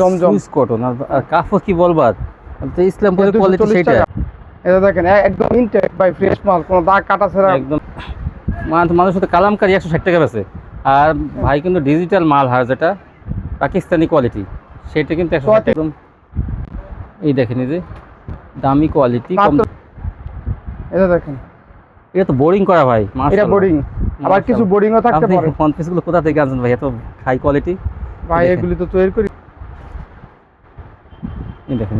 জমজম। Cotton আর আর কাপড় কি বলবার ইসলামপুরের কোয়ালিটি সেটা এটা দেখেন একদম ইনটেক ভাই ফ্রেশ মাল কোনো দাগ কাটা ছাড়া। একদম। মানুষ মানুষ কালামকারি একশো ষাট টাকা বেছে আর ভাই কিন্তু ডিজিটাল মাল হার যেটা পাকিস্তানি কোয়ালিটি সেটা কিন্তু একশো একদম। এই দেখেন এই যে দামি কোয়ালিটি এটা দেখেন। এটা তো বোরিং করা ভাই এটা। বোর্ডিং আবার কিছু। বোর্ডিংও থাকতে পারে। ফোন পিসগুলো কোথা থেকে আনছেন ভাই? এত হাই কোয়ালিটি ভাই এগুলি তো তৈরি করি এই দেখেন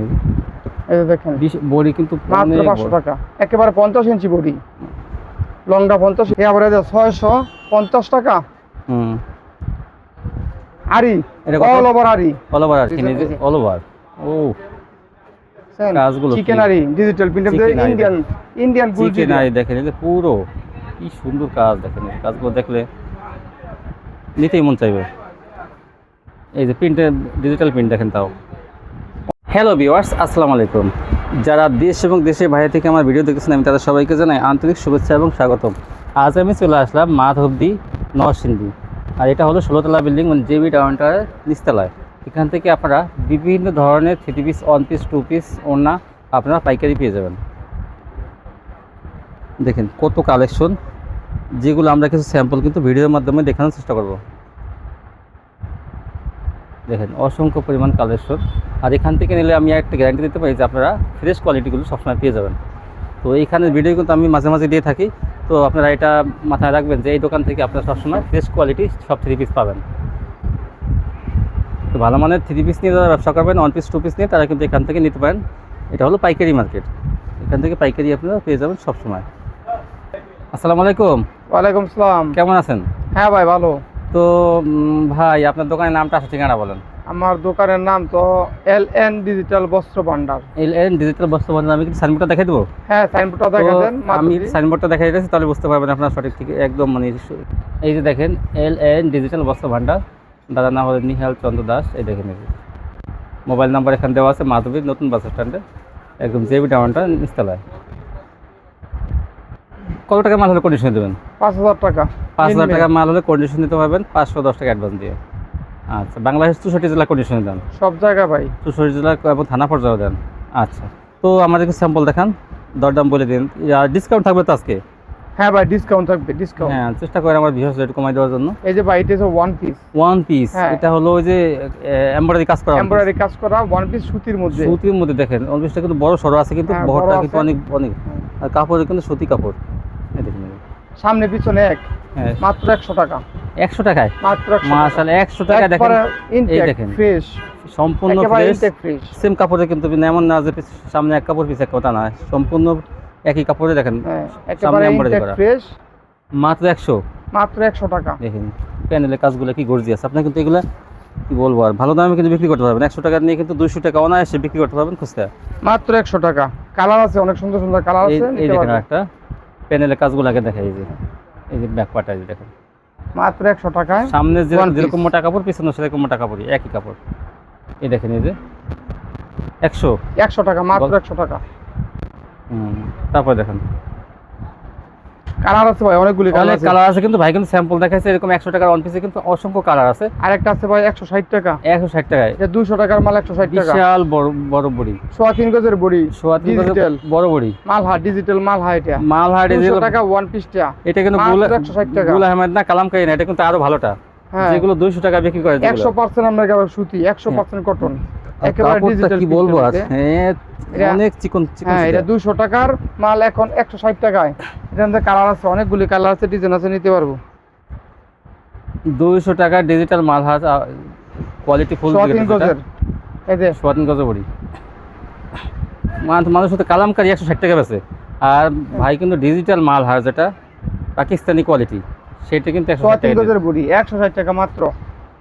এই দেখেন। বড়ি কিন্তু মাত্র পাঁচশো টাকা। একেবারে পঞ্চাশ ইঞ্চি বডি। লংটা পঞ্চাশ এবারে ছয়শো পঞ্চাশ টাকা। হুম। আরি অল ওভার আরি অল ওভার আর অল ওভার ও কাজগুলো চিকেন আরি digital print Indian Indian chicken I দেখেন। এই যে পুরো। কি সুন্দর কাজ দেখেন। কাজগুলো দেখলে নিতেই মন চাইবে। এই যে প্রিন্টের ডিজিটাল প্রিন্ট দেখেন তাও। হ্যালো ভিওয়ার্স আসসালামু আলাইকুম। যারা দেশ এবং দেশের বাইরে থেকে আমার ভিডিও দেখতেছেন, আমি তাদের সবাইকে জানাই আন্তরিক শুভেচ্ছা এবং স্বাগতম। আজ আমি চলে আসলাম মাধবদি, নরসিংদী। আর এটা হলো ষোলোতলা বিল্ডিং মানে জেবি টাউনটার নিচতলায়। এখান থেকে আপনারা বিভিন্ন ধরনের three piece one piece two piece ওড়না আপনারা পাইকারি পেয়ে যাবেন। দেখেন কত কালেকশন যেগুলো আমরা কিছু স্যাম্পল কিন্তু ভিডিওর মাধ্যমে দেখানোর চেষ্টা করব। দেখেন অসংখ্য পরিমাণ কালেকশন আর এখান থেকে নিলে আমি একটা গ্যারান্টি দিতে পারি যে আপনারা ফ্রেশ কোয়ালিটিগুলো সবসময় পেয়ে যাবেন। তো এইখানে ভিডিও কিন্তু আমি মাঝে মাঝে দিয়ে থাকি। তো আপনারা এটা মাথায় রাখবেন যে এই দোকান থেকে আপনারা সবসময় ফ্রেশ কোয়ালিটি সব থ্রি পিস পাবেন। তো ভালো মানের থ্রি পিস নিয়ে যারা ব্যবসা করবেন ওয়ান পিস টু পিস নিয়ে তারা কিন্তু এখান থেকে নিতে পারেন। এটা হলো পাইকারি মার্কেট এখান থেকে পাইকারি আপনারা পেয়ে যাবেন সবসময়। আসসালামু আলাইকুম। ওয়ালাইকুম আসসালাম কেমন আছেন? হ্যাঁ ভাই ভালো। তো ভাই আপনার দোকানের নামটা আসা ঠিকানা বলেন। আমার দোকানের নাম তো এল এন ডিজিটাল বস্ত্র ভান্ডার। এল এন ডিজিটাল বস্ত্র বলেন আমি কি সাইনবোর্ডটা দেখাই দেবো? হ্যাঁ সাইনবোর্ডটা দেখা দেন আমি সাইনবোর্ডটা দেখাই দিয়েছি তাহলে বুঝতে পারবেন আপনার সঠিক ঠিক একদম মানে এই যে দেখেন এল এন ডিজিটাল বস্ত্র ভান্ডার। দাদার নাম হলো নিহাল চন্দ্র দাস এই দেখেন এই মোবাইল নাম্বার এখানে দেওয়া আছে মাধবীর নতুন বাস স্ট্যান্ডে। একদম জেবি টাউনটা নিচতলায়। কত টাকা মাল হলে কন্ডিশন দেবেন? পাঁচ হাজার টাকা। পাঁচ হাজার টাকা মাল হলে কন্ডিশন দিতে পারবেন পাঁচশো দশ টাকা অ্যাডভান্স দিয়ে। আচ্ছা বাংলাদেশ চৌষট্টি জেলা কন্ডিশন দেন। সব জায়গায় ভাই। চৌষট্টি জেলা এবং থানা পর্যায়ে দেন। আচ্ছা তো আমাদেরকে স্যাম্পল দেখান দরদাম বলে দিন। আর ডিসকাউন্ট থাকবে তো আজকে? হ্যাঁ ভাই ডিসকাউন্ট থাকবে ডিসকাউন্ট হ্যাঁ চেষ্টা করে আমার বিশেষ রেট কমাই দেওয়ার জন্য। এই যে ভাই এটা ওয়ান পিস ওয়ান পিস। এটা হলো ওই যে এমব্রয়ডারি কাজ করা এমব্রয়ডারি কাজ করা ওয়ান পিস সুতির মধ্যে। সুতির মধ্যে দেখেন অলপিসটা কিন্তু বড় সরো আছে কিন্তু হ্যাঁ, বহরটা কিন্তু অনেক অনেক। আর কাপড় কিন্তু সুতি কাপড়। এই দেখুন। সামনে পিছনে এক। মাত্র একশো টাকা। একশো টাকায়? মাত্র মাশাআল্লাহ টাকা। দেখেন। এই দেখেন। ফ্রেশ সম্পূর্ণ ফ্রেশ সেম কাপড়ে কিন্তু এমন না যে সামনে এক কাপড় কথা না। সম্পূর্ণ একই কাপড়ে দেখেন। হ্যাঁ করা। ফ্রেশ মাত্র একশো? মাত্র একশো টাকা। দেখেন প্যানেলের কাজগুলো কি গর্জিয়াস আপনি কিন্তু এগুলো কি বলব আর ভালো দামে কিন্তু বিক্রি করতে পারবেন। একশো টাকা নিয়ে কিন্তু দুইশো টাকা অনায়াসে বিক্রি করতে পারবেন খুঁজতে মাত্র একশো টাকা। কালার আছে অনেক সুন্দর সুন্দর কালার আছে এই দেখেন। একটা প্যানেলের কাজগুলো আগে দেখা এই যে এই যে ব্যাকপাটা যে দেখেন। মাত্র একশো টাকায় সামনে যে যেরকম মোটা কাপড় পিছনে সেরকম মোটা কাপড় একই কাপড়। এই দেখেন এই যে একশো। একশো টাকা মাত্র একশো টাকা। হুম তারপর দেখেন। কালার আছে ভাই অনেকগুলি কালার আছে। কালার আছে কিন্তু ভাই কিন্তু স্যাম্পল দেখাচ্ছে এরকম একশো টাকার ওয়ান পিসে কিন্তু অসংখ্য কালার আছে। আরেকটা আছে ভাই একশো ষাট টাকা। একশো ষাট টাকায়। এটা দুশো টাকার মাল একশো ষাট টাকা। বিশাল বড় বড় বড়ি। সোয়া তিন গজের বড়ি সোয়া তিন গজের ডিজিটাল বড় বড়ি। মালহা ডিজিটাল মালহা এটা। মাল হাট দুশো টাকা ওয়ান পিসটা এটা কিন্তু গুলা 160 টাকা। গুলা আহমেদ না কালামকারি না এটা কিন্তু আরও ভালোটা। হ্যাঁ। যেগুলো দুইশো টাকা বিক্রি করে যেগুলো। একশো পার্সেন্ট আমরা একেবারে সুতি একশো পার্সেন্ট কটন আর একেবারে ডিজিটাল কি বলব হ্যাঁ অনেক চিকন চিকন হ্যাঁ এটা সেটা। দুশো টাকার মাল এখন একশো ষাট টাকায়। এটার মধ্যে কালার আছে অনেকগুলি কালার আছে ডিজাইন আছে নিতে পারব। দুইশো টাকা ডিজিটাল মাল হাত কোয়ালিটি ফুল সোয়া গজের এই যে। সোয়াতিন গজ বড়ি। মানুষ মানুষ কালামকারি একশো ষাট টাকা বেছে আর ভাই কিন্তু ডিজিটাল মাল হার যেটা পাকিস্তানি কোয়ালিটি সেটা কিন্তু একশো সোয়া ষাট তিন টাকা বড়ি একশো ষাট টাকা মাত্র।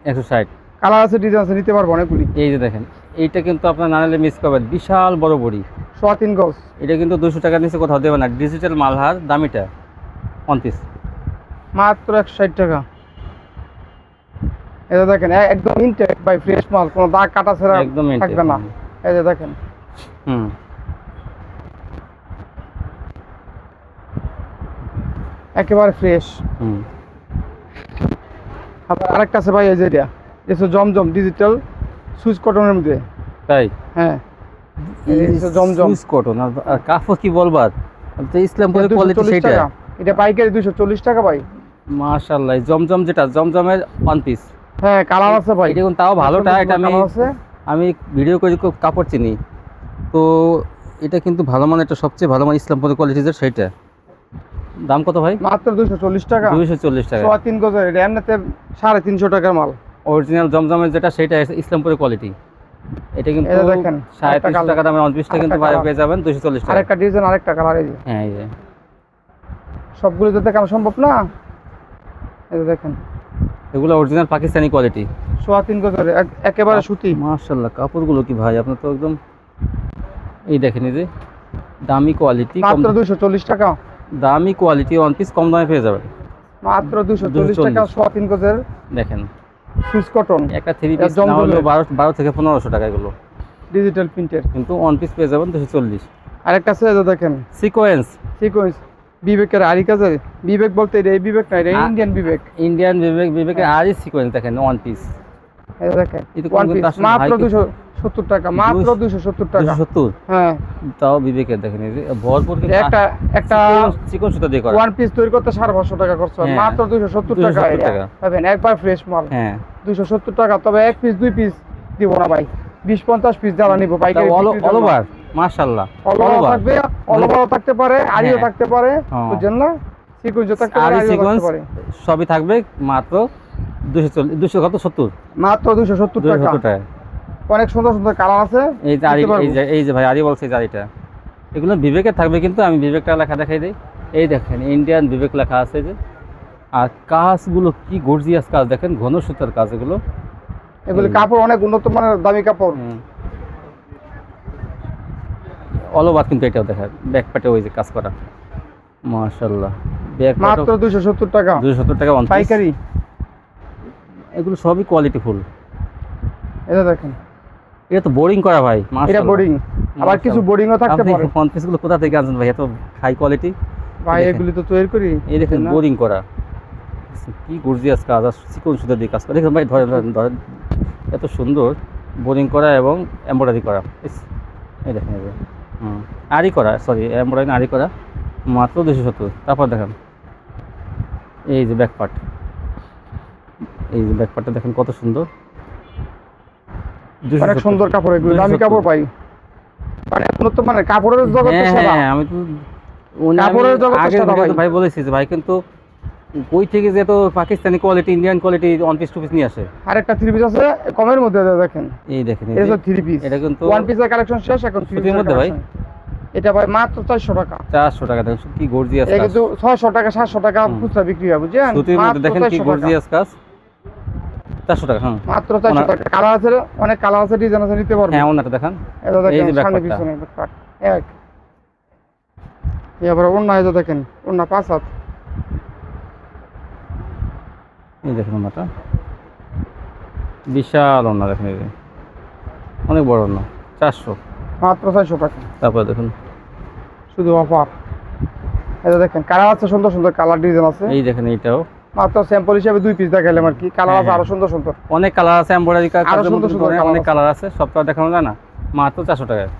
একশো ষাট। কালার আছে ডিজাইন আছে নিতে পারব অনেকগুলি। এই যে দেখেন এইটা কিন্তু আপনার না নিলে মিস করবেন। বিশাল বড় বড়ি। সোয়া তিন গজ। এটা কিন্তু দুশো টাকার নিচে কোথাও দেবে না। ডিজিটাল মালহার দামিটা পিস মাত্র একশো ষাট টাকা এটা দেখেন একদম ইনটেক ভাই ফ্রেশ মাল। কোনো দাগ কাটা ছাড়া একদম থাকবে না। এই যে দেখেন। হুম। একেবারে ফ্রেশ হুম। আবার আরেকটা আছে ভাই এই যে এটা। এটা জমজম ডিজিটাল সুইচ কটনের মধ্যে? তাই? হ্যাঁ। জমজম। সুইস কটন আর কাপড় কি বলবার? তো ইসলামপুরের কোয়ালিটি সেটা। এটা পাইকারি দুশো চল্লিশ টাকা ভাই। মাশাআল্লাহ জমজম যেটা জমজমের ওয়ান পিস হ্যাঁ কালার আছে ভাই। এটা তাও ভালোটা এটা আমি আমি ভিডিও করে কাপড় চিনি। তো এটা কিন্তু ভালো মানে এটা সবচেয়ে ভালো মানে ইসলামপুরের কোয়ালিটির সেইটা দাম কত ভাই? মাত্র দুশো চল্লিশ টাকা। দুইশো চল্লিশ টাকা। তিন গজের এটা এমনিতে সাড়ে তিনশো টাকার মাল। অরিজিনাল জমজমের যেটা সেটা ইসলামপুরের কোয়ালিটি এটা কিন্তু দেখেন, সাড়ে আরেকটা তিনশো colour। টাকা দামের অনপিসটা কিন্তু বাইরে। পেয়ে যাবেন দুশো চল্লিশ টাকা। আরেকটা ডিজাইন আরেকটা কালার এই হ্যাঁ এই যে। সবগুলো তো দেখানো সম্ভব না? এই দেখেন। এগুলো অরিজিনাল পাকিস্তানি কোয়ালিটি সোয়া তিন গজের একেবারে সুতি। মার্শাল্লাহ কাপড়গুলো কি ভাই? আপনার তো একদম এই দেখেন এই যে দামি কোয়ালিটি মাত্র দুশো চল্লিশ টাকা। দামি কোয়ালিটি ওয়ান পিস কম দামে পেয়ে যাবেন। মাত্র দুশো চল্লিশ টাকা সোয়া তিন গজের। দেখেন। Swiss cotton. একটা থ্রি পিস না হলো বারো বারো থেকে পনেরোশো টাকা এগুলো। ডিজিটাল প্রিন্টের কিন্তু ওয়ান পিস পেয়ে যাবেন দুশো চল্লিশ। আরেকটা আছে দেখেন। সিকোয়েন্স সিকোয়েন্স বিবেকের আরি কাজে বিবেক বলতে এটা এই বিবেক না এটা ইন্ডিয়ান বিবেক। ইন্ডিয়ান বিবেক বিবেকের আরই সিকোয়েন্স দেখেন ওয়ান পিস দেখেন মাত্র দুশো সত্তর টাকা মাত্র দুশো সত্তর টাকা। সত্তর? হ্যাঁ। তাও বিবেকের দেখেন ভরপুর একটা একটা চিকন সুতা দিয়ে ওয়ান পিস তৈরি করতে সাড়ে পাঁচশো টাকা খরচ হয় হ্যাঁ। মাত্র দুশো সত্তর টাকা পাবেন একবার ফ্রেশ মাল। হ্যাঁ। দুশো সত্তর টাকা তবে এক পিস দুই পিস দিব না ভাই। বিশ পঞ্চাশ পিস যারা নিবো পাইকারি অল ওভার মাশাআল্লাহ। অল all থাকবে অল থাকতে পারে আরিও হ্যাঁ। থাকতে পারে হ্যাঁ। বুঝছেন না? থাকতে পারে আরই আরিও থাকতে পারে। সবই থাকবে মাত্র দুশো চল্লিশ দুশো কত? সত্তর? মাত্র দুশো সত্তর টাকা। অনেক সুন্দর সুন্দর কালার আছে। এই যে এই যে এই যে ভাই আরি বলছে যে এগুলো বিবেকের থাকবে কিন্তু আমি বিবেকটা লেখা দেখাই দিই। এই দেখেন ইন্ডিয়ান বিবেক লেখা আছে যে। আর কাজগুলো কি গর্জিয়াস কাজ দেখেন ঘন সুতার কাজ এগুলো। এগুলি। কাপড় অনেক উন্নত মানের দামি কাপড়। অল ওভার কিন্তু এটাও দেখা ব্যাক পাটে ওই যে কাজ করা। মাশাল্লাহ ব্যাক মাত্র দুশো সত্তর টাকা। দুশো সত্তর টাকা on পাইকারি। এগুলো সবই কোয়ালিটি ফুল এটা দেখেন। এটা তো বোরিং করা ভাই এটা। বোর্ডিং আবার কিছু। বোর্ডিংও থাকতে আপনি পারে। ওয়ান পিসগুলো কোথা থেকে আনছেন ভাই? এত হাই কোয়ালিটি ভাই এগুলি তো তৈরি করি। এই দেখেন বোরিং করা। কি গর্জিয়াস কাজ আর চিকন সুতা দিয়ে কাজ করা। দেখেন ভাই ধরেন ধরেন এত সুন্দর বোরিং করা এবং এমব্রয়ডারি করা। এই দেখেন এই হুম আরি করা সরি এমব্রয়ডারি আরি করা। মাত্র দুশো সত্তর। তারপর দেখেন এই যে ব্যাক পার্ট এই যে ব্যাক পার্টটা দেখেন কত সুন্দর। 270 অনেক সুন্দর কাপড় এগুলো দামি কাপড় পাই। মানে মানের কাপড়ের হ্যাঁ সেরা। হ্যাঁ আমি তো কাপড়ের জগতে আগের সেরা ভাই। ভাই বলেছি যে ভাই কিন্তু কই থেকে যে তো Pakistani quality Indian quality one piece two piece নিয়ে আসে? আরেকটা থ্রি পিস আছে কমের মধ্যে দেখেন। এই দেখেন এটা থ্রি পিস এটা কিন্তু ওয়ান পিসের কালেকশন শেষ এখন থ্রি পিসের মধ্যে ভাই? এটা ভাই মাত্র চারশো টাকা। চারশো টাকা দেখেন কি গর্জিয়াস এটা কিন্তু ছয়শো টাকা সাতশো টাকা খুচরা বিক্রি হয় বুঝছেন? মাত্র দেখেন কি গর্জিয়াস কাজ। চারশো টাকা হ্যাঁ মাত্র চারশো টাকা। কালার আছে অনেক কালার আছে ডিজাইন আছে নিতে পারবেন হ্যাঁ ওনাটা দেখান। এই দেখেন যে সামনে। পিছনে এক। এবার অন্য এটা দেখেন অন্য পাঁচ হাত। এই দেখেন ওনাটা বিশাল ওনা দেখেন এই। অনেক বড় ওনা চারশো। মাত্র চারশো টাকা। তারপরে দেখুন। শুধু অফার। এটা দেখেন কালার আছে সুন্দর সুন্দর কালার ডিজাইন আছে। এই দেখেন এইটাও। মাত্র স্যাম্পল হিসেবে দুই পিস দেখাইলাম আর কি। কালার হ্যাঁ, আছে হ্যাঁ। আরও সুন্দর সুন্দর। অনেক কালার আছে এমব্রয়ডারি কাজ আরও সুন্দর সুন্দর অনেক। কালার আছে সব তো আর দেখানো যায় না। মাত্র চারশো টাকায়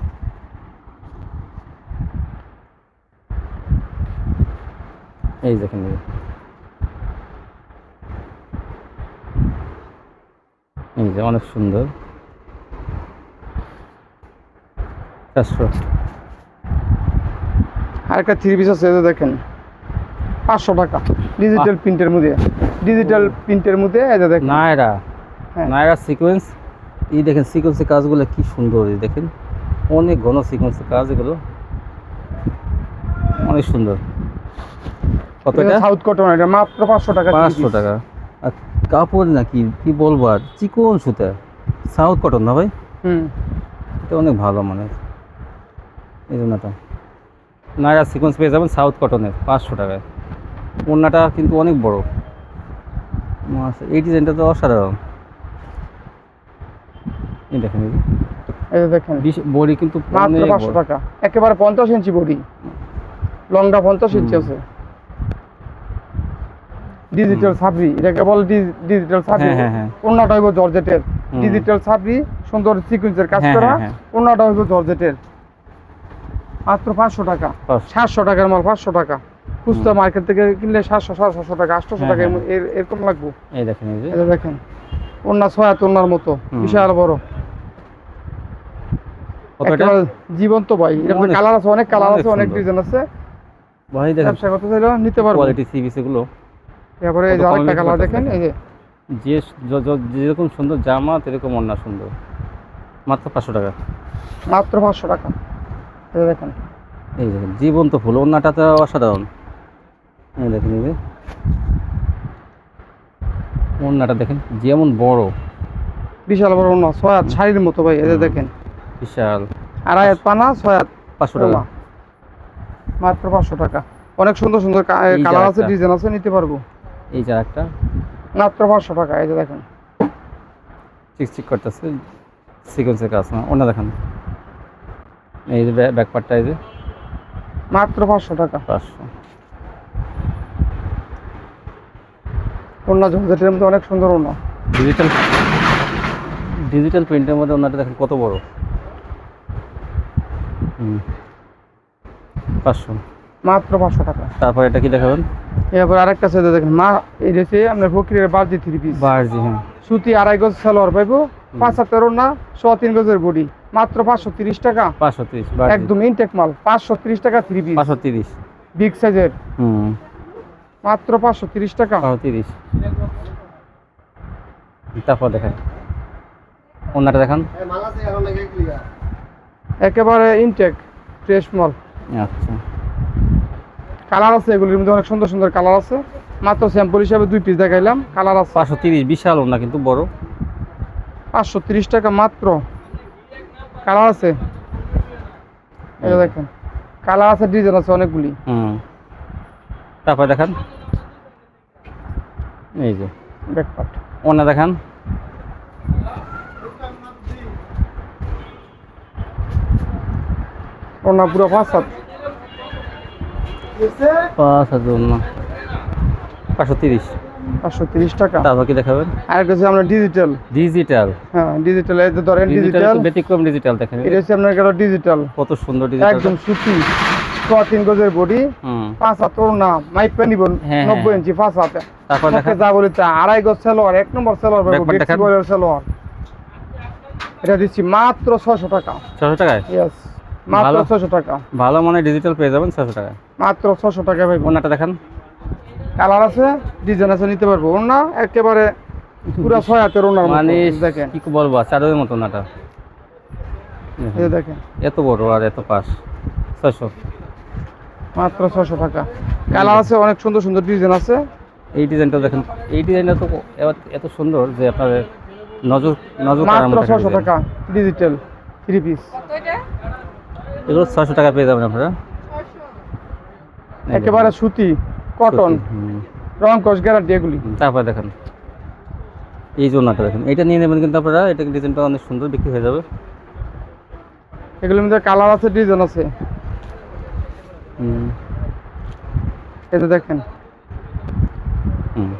এই দেখেন এই যে। অনেক সুন্দর। চারশো। আরেকটা থ্রি পিস আছে দেখেন। পাঁচশো টাকা। ডিজিটাল প্রিন্টের মধ্যে। ডিজিটাল প্রিন্টের মধ্যে এটা দেখেন। নায়রা। হ্যাঁ। নায়রা সিকোয়েন্স এই দেখেন সিকোয়েন্সের কাজগুলো কি সুন্দর এই দেখেন। অনেক ঘন সিকোয়েন্সের কাজ এগুলো অনেক সুন্দর। কত এটা এটা? সাউথ কটন এটা মাত্র পাঁচশো টাকা পাঁচশো টাকা। আর কাপড় নাকি কি বলব আর চিকন সুতা। সাউথ কটন না ভাই? হুম। এটা অনেক ভালো মানে। এই জন্যটা নায়রা সিকোয়েন্স পেয়ে যাবেন সাউথ কটনের পাঁচশো টাকায়। ওড়নাটা কিন্তু অনেক বড়। এই ডিজাইনটা তো অসাধারণ। এই দেখেন এই দেখেন। বডি কিন্তু মাত্র পাঁচশো টাকা। একেবারে পঞ্চাশ ইঞ্চি বডি। লংটা পঞ্চাশ ইঞ্চি আছে। ডিজিটাল সাবরি এটাকে বলে ডিজিটাল হ্যাঁ। অন্যটা হইব জর্জেটের। ডিজিটাল সাবরি সুন্দর সিকুয়েন্সের কাজ হ্যাঁ, করা। হ্যাঁ, হ্যাঁ। হইব জর্জেটের। মাত্র পাঁচশো টাকা। সাতশো টাকার মাল পাঁচশো টাকা। খুচরা মার্কেট থেকে কিনলে সাতশো সাড়ে সাতশো টাকা আটশোশো হ্যাঁ, টাকা হ্যাঁ। এরকম লাগবো। এই দেখেন এই যে। দেখেন ওনার ছয় ওনার মতো বিশাল বড়। জীবন্ত ভাই। এরকম কালার আছে অনেক কালার আছে অনেক ডিজাইন আছে। ভাই দেখেন ব্যবসা করতে চাইলে নিতে পারব। কোয়ালিটি সিবিসি গুলো এরপরে এই যে আরেকটা কালার দেখেন এই যে। যে যেরকম সুন্দর জামা সেরকম অন্য সুন্দর। মাত্র পাঁচশো টাকা। মাত্র পাঁচশো টাকা। দেখেন। এই দেখেন জীবন্ত ফুল অন্যটা তো অসাধারণ। দেখেন এই যে। অন্যটা দেখেন যেমন বড়। বিশাল বড় ওনা ছয় হাত শাড়ির মতো ভাই এই যে দেখেন। বিশাল। আড়াই হাত পানা ছয় হাত পাঁচশো টাকা। মাত্র পাঁচশো টাকা। অনেক সুন্দর সুন্দর কালার আছে ডিজাইন আছে নিতে পারব। এই যে একটা মাত্র পাঁচশো টাকা এই যে দেখেন। চিক চিক করতেছে সিকোয়েন্সের কাজ না। অন্য দেখেন। এই যে ব্যাক পার্টটা এই যে। মাত্র পাঁচশো টাকা। পাঁচশো। ওনা জর্জেটের মধ্যে অনেক সুন্দর ওনা ডিজিটাল ডিজিটাল প্রিন্টের মধ্যে ওনাটা দেখেন কত বড়। হুম। পাঁচশো। মাত্র পাঁচশো টাকা। তারপর এটা কি দেখাবেন? এরপর আরেকটা সাইডে দেখেন মা এই হচ্ছে আপনার ফকিরের বার্জি থ্রি পিস বার্জি হ্যাঁ। সুতি আড়াই গজ সালোয়ার পাইবো পাঁচ হাতের ওনা ছ তিন গজের বডি মাত্র পাঁচশো তিরিশ টাকা। পাঁচশো তিরিশ একদম ইনটেক মাল পাঁচশো তিরিশ টাকা থ্রি পিস পাঁচশো তিরিশ। বিগ সাইজের হুম। মাত্র পাঁচশো তিরিশ টাকা? তিরিশ। তারপর দেখেন। ওনাটা দেখান। একেবারে ইনটেক ফ্রেশ মাল আচ্ছা। কালার আছে এগুলির মধ্যে অনেক সুন্দর সুন্দর কালার আছে। মাত্র স্যাম্পল হিসাবে দুই পিস দেখাইলাম কালার আছে। পাঁচশো তিরিশ বিশাল ওনা কিন্তু বড়। পাঁচশো তিরিশ টাকা মাত্র। কালার আছে। দেখেন কালার আছে ডিজাইন আছে অনেকগুলি। হুম। তারপর দেখান। এই যে ব্যাকপার্ট ওনা দেখান। ওনা পুরো পাঁচ হাত। পাঁচ হাজার ওনা। পাঁচশো তিরিশ। পাঁচশো তিরিশ টাকা। তারপর কি দেখাবেন? আর আপনার ডিজিটাল ডিজিটাল হ্যাঁ ডিজিটাল এই ধরেন ডিজিটাল ব্যতিক্রম ডিজিটাল দেখেন। এটা হচ্ছে আপনার ডিজিটাল কত সুন্দর ডিজিটাল একদম সুতি। ছ তিন গজের বডি পাঁচ হাত ওর না মাইপে নিব নব্বই। ইঞ্চি পাঁচ হাতে। তারপর যা বলি তা আড়াই গজ সেলোয়ার এক নম্বর সেলোয়ার বয়ের সেলোয়ার। এটা দিচ্ছি মাত্র ছয়শো টাকা। ছশো টাকায়? ইয়েস মাত্র ভালো। টাকা। ভালো মানে ডিজিটাল পেয়ে যাবেন ছশো টাকায়। মাত্র ছশো টাকা পাইব। ওনাটা দেখান। কালার আছে ডিজাইন আছে নিতে পারব। ওর না একেবারে পুরো ছয় হাতের ওনার মানে দেখেন। কি বলব চাদরের মতো ওনাটা। দেখেন। এত বড় আর এত পাশ। ছয়শো। মাত্র ছশো টাকা। কালার আছে অনেক সুন্দর সুন্দর ডিজাইন আছে। এই ডিজাইনটা দেখেন এই ডিজাইনটা তো এত- এত সুন্দর যে আপনার নজর নজর মাত্র ছশো টাকা ডিজিটাল থ্রি পিস এগুলো ছয়শো টাকা পেয়ে যাবেন আপনারা। একেবারে সুতি কটন। রং কস গ্যারান্টি এগুলি। তারপরে দেখেন এই জন্যটা দেখেন। এটা নিয়ে নেবেন কিন্তু আপনারা এটা ডিজাইনটা অনেক সুন্দর বিক্রি হয়ে যাবে। এগুলোর মধ্যে কালার আছে ডিজাইন আছে। যে দেখেন। হুম।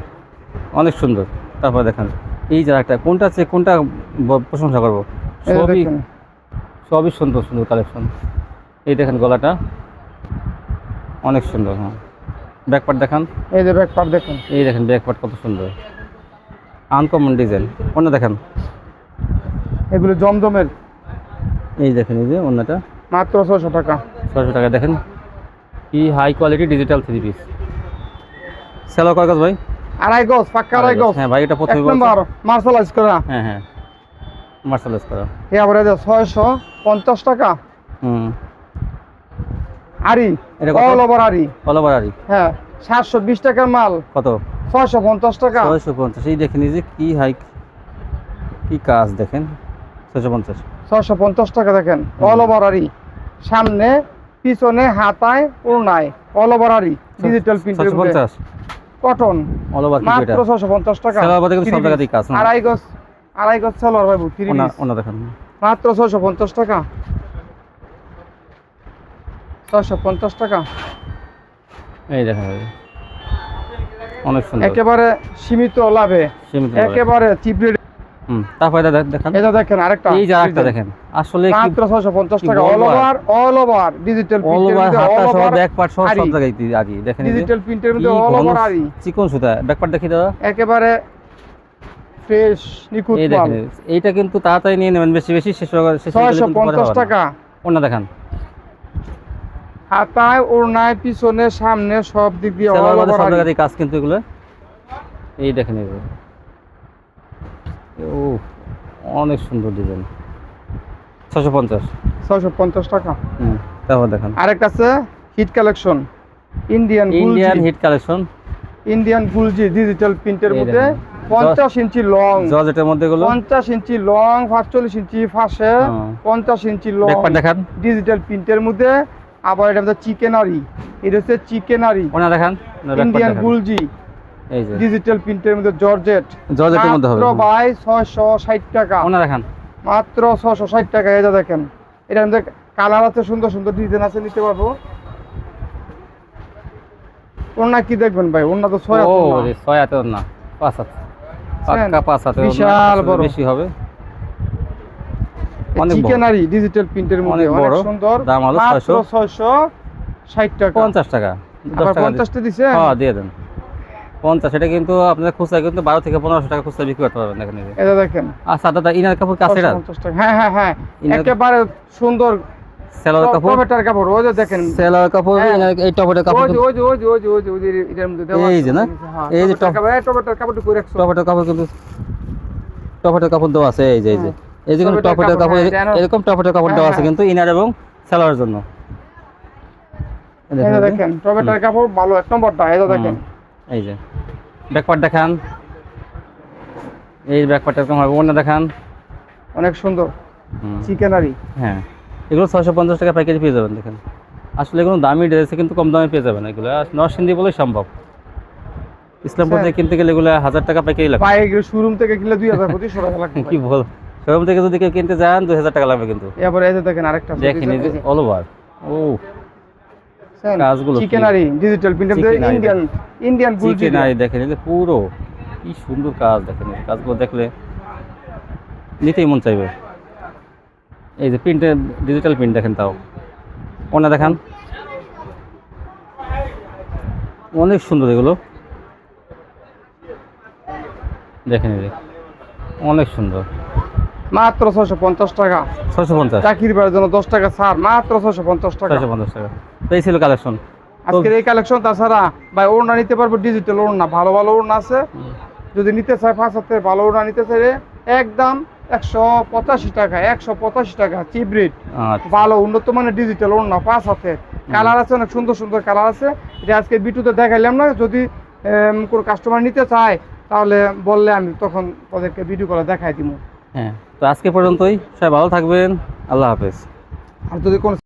অনেক সুন্দর। তারপরে দেখেন এই যে একটা কোনটা আছে কোনটা প্রশংসা করব? সবই সবই সুন্দর সুন্দর কালেকশন। এই দেখেন গলাটা। অনেক সুন্দর হ্যাঁ। ব্যাকপার্ট দেখান। এই যে ব্যাক পার্ট দেখেন। এই দেখেন ব্যাকপার্ট কত সুন্দর। Uncommon design. অন্য দেখেন। এগুলো জমজমের। এই দেখেন এই যে অন্যটা। মাত্র ছশো টাকা। ছশো টাকা দেখেন। কি high quality digital three piece Cello কয় গজ ভাই? আড়াই গজ পাক্কা আড়াই গজ। হ্যাঁ ভাই এটা প্রথমে নম্বর মার্শালাইজ করা। হ্যাঁ হ্যাঁ। মার্শালাইজ করা। এবারে যে ছয়শো পঞ্চাশ টাকা। হুম। আরি এটা কত? অল ওভার আরি অল ওভার আরি হ্যাঁ সাতশো বিশ টাকার মাল। কত? ছয়শো পঞ্চাশ টাকা। ছয়শো পঞ্চাশ। এই দেখেন এই যে কি হাই কি কাজ দেখেন? ছয়শো পঞ্চাশ। ছয়শো পঞ্চাশ টাকা দেখেন। অল ওভার আরি সামনে পিছনে হাতায় ওড়নায় অল ওভার আরি ডিজিটাল প্রিন্টের ছয়শো পঞ্চাশ। কটন অল ওভার মাত্র ছয়শো পঞ্চাশ টাকা। সেলোয়ার বাদে কিন্তু সব জায়গাতেই কাজ? আড়াই গজ আড়াই গজ সালোয়ার ভাইবু থ্রি ওনা পিস ওনা দেখেন। মাত্র ছয়শো পঞ্চাশ টাকা। ছয়শো পঞ্চাশ টাকা। এই দেখেন। অনেক সুন্দর। একেবারে সীমিত লাভে। একেবারে চিপ হুম তারপরে দেখ- দেখান। এটা দেখেন আরেকটা। এই যে আরেকটা দেখেন। আসলে মাত্র টাকা। All over all over digital all over হাতা সহ ব্যাক পার্ট সহ সব জায়গায় দেখেন ডিজিটাল প্রিন্টের মধ্যে অল ওভার চিকন সুতা। ব্যাক পার্ট দেখি দাদা একেবারে ফ্রেশ নিখুঁত এই দেখেন এইটা কিন্তু তাড়াতাড়ি নিয়ে নেবেন। বেশি বেশি শেষ শেষ হয়ে গেলে ছয়শো কিন্তু পরে পঞ্চাশ হবে না। টাকা। ওনা দেখান। হাতায় ওড়নায় পিছনে সামনে সব দিক দিয়ে অল ওভার সব কাজ কিন্তু এগুলো। এই দেখেন এগুলো। ও অনেক সুন্দর ডিজাইন ছশো পঞ্চাশ। ছয়শো পঞ্চাশ টাকা। হুম তারপর দেখান। আরেকটা আছে hit collection Indian Indian hit collection Indian গুলজি digital প্রিন্টের মধ্যে পঞ্চাশ ইঞ্চি লং জর্জেটের মধ্যে এগুলো পঞ্চাশ ইঞ্চি লং পাঁচচল্লিশ ইঞ্চি ফাঁসে। পঞ্চাশ ইঞ্চি লং দেখান। ডিজিটাল প্রিন্টের মধ্যে আবার এটা হচ্ছে চিকেনারি এটা হচ্ছে চিকেনারি ওনা দেখান ইন্ডিয়ান। গুলজি ডিজিটাল প্রিন্টের মধ্যে জর্জেট জর্জেটের মধ্যে হবে। ছয়শো ষাট টাকা। ওনা দেখেন মাত্র ছশো ষাট টাকা এটা দেখেন। এটার মধ্যে কালার আছে সুন্দর সুন্দর ডিজাইন আছে নিতে পারব। ওনা কি দেখবেন ভাই? ওনা তো ছয় ও হাত ওড়না। রে, ছয় হাতে না পাঁচ হাত পাক্কা পাঁচ হাতে বিশাল বড়। বেশি হবে। অনেক। চিকেনারি ডিজিটাল প্রিন্টের মধ্যে। অনেক। সুন্দর। দাম হলো মাত্র 600 ছয়শো ষাট টাকা। পঞ্চাশ টাকা। দশ আবার টাকা পঞ্চাশটা দিছে হ্যাঁ দিয়ে দেন। পঞ্চাশ এটা কিন্তু আপনার খুচরা কিন্তু বারো থেকে পনেরোশো টাকা খুচরা বিক্রি করতে পারবেন যে। এটা দেখেন আচ্ছা দাদা ইনার কাপড় কাছে হ্যাঁ হ্যাঁ হ্যাঁ একেবারে সুন্দর সেলোয়ার কাপড় টমেটার কাপড় ওই যে দেখেন সেলোয়ার কাপড় হ্যাঁ। ইনার এই টপেটের কাপড় ওই যে ওই যে ওই যে ওই যে ওই যে ওই যে এটার মধ্যে দেওয়া এই। যে না? হ্যাঁ, এই যে টমেটার টপ- কাপড়, এই করে রাখছো। টপেটের কাপড় কিন্তু টপেটের কাপড় দেওয়া আছে এই যে এই যে এই যে কিন্তু টপেটের টপেটের কাপড়, কাপড় হ্যাঁ। এরকম টপেটের কাপড় দেওয়া আছে হ্যাঁ, কিন্তু ইনার এবং সেলোয়ারের জন্য দেখেন টমেটার কাপড় ভালো এক নম্বরটা এই দেখেন এই যে ব্যাকপার্ট দেখান। এই ব্যাকপার্ট এরকম হবে অন্য দেখান। অনেক সুন্দর। চিকেনারি। হ্যাঁ। এগুলো ছয়শো পঞ্চাশ টাকা প্যাকেজ পেয়ে যাবেন দেখেন। আসলে এগুলো দামি ড্রেসে কিন্তু কম দামে পেয়ে যাবেন এগুলো। আর নরসিংদী বলেই সম্ভব। ইসলামপুর থেকে কিনতে গেলে এগুলো হাজার টাকা প্যাকেজ লাগবে। বাইরে শোরুম থেকে কিনলে দুই হাজার পঁচিশশো টাকা লাগবে। কি বল? শোরুম থেকে যদি কেউ কিনতে যান দুই হাজার টাকা লাগবে কিন্তু। এবার এই যে দেখেন আরেকটা দেখেন অল ওভার ও। কাজগুলো chicanery digital printer Indian Indian গুলজি চিকেন আই দেখেন। এই পুরো কি সুন্দর কাজ দেখেন কাজগুলো দেখলে নিতেই মন চাইবে। এই যে প্রিন্টের ডিজিটাল প্রিন্ট দেখেন তাও। ওনা দেখান। অনেক সুন্দর এগুলো। দেখেন অনেক সুন্দর। মাত্র ছয়শো পঞ্চাশ টাকা। ছয়শো পঞ্চাশ। চাকরির বাড়ির জন্য দশ টাকা ছাড় মাত্র ছয়শো পঞ্চাশ টাকা। ছয়শো পঞ্চাশ টাকা। তো এই ছিল কালেকশন আজকের এই কালেকশন তাছাড়া ভাই ওড়না নিতে পারব ডিজিটাল ওড়না ভালো ভালো ওড়না আছে। যদি নিতে চায় পাঁচ ভালো ওড়না নিতে চাইলে একদম একশো পঁচাশি টাকা একশো পঁচাশি টাকা চিপ রেট আচ্ছা। ভালো উন্নত মানের ডিজিটাল ওড়না পাঁচ হাতে কালার আছে অনেক সুন্দর সুন্দর কালার আছে। এটা আজকে বিটুতে দেখাইলাম না যদি কোনো কাস্টমার নিতে চায় তাহলে বললে আমি তখন তাদেরকে ভিডিও করে দেখাই দিব হ্যাঁ। তো আজকে পর্যন্তই। সবাই ভালো থাকবেন। আল্লাহ হাফেজ। আর যদি কোনো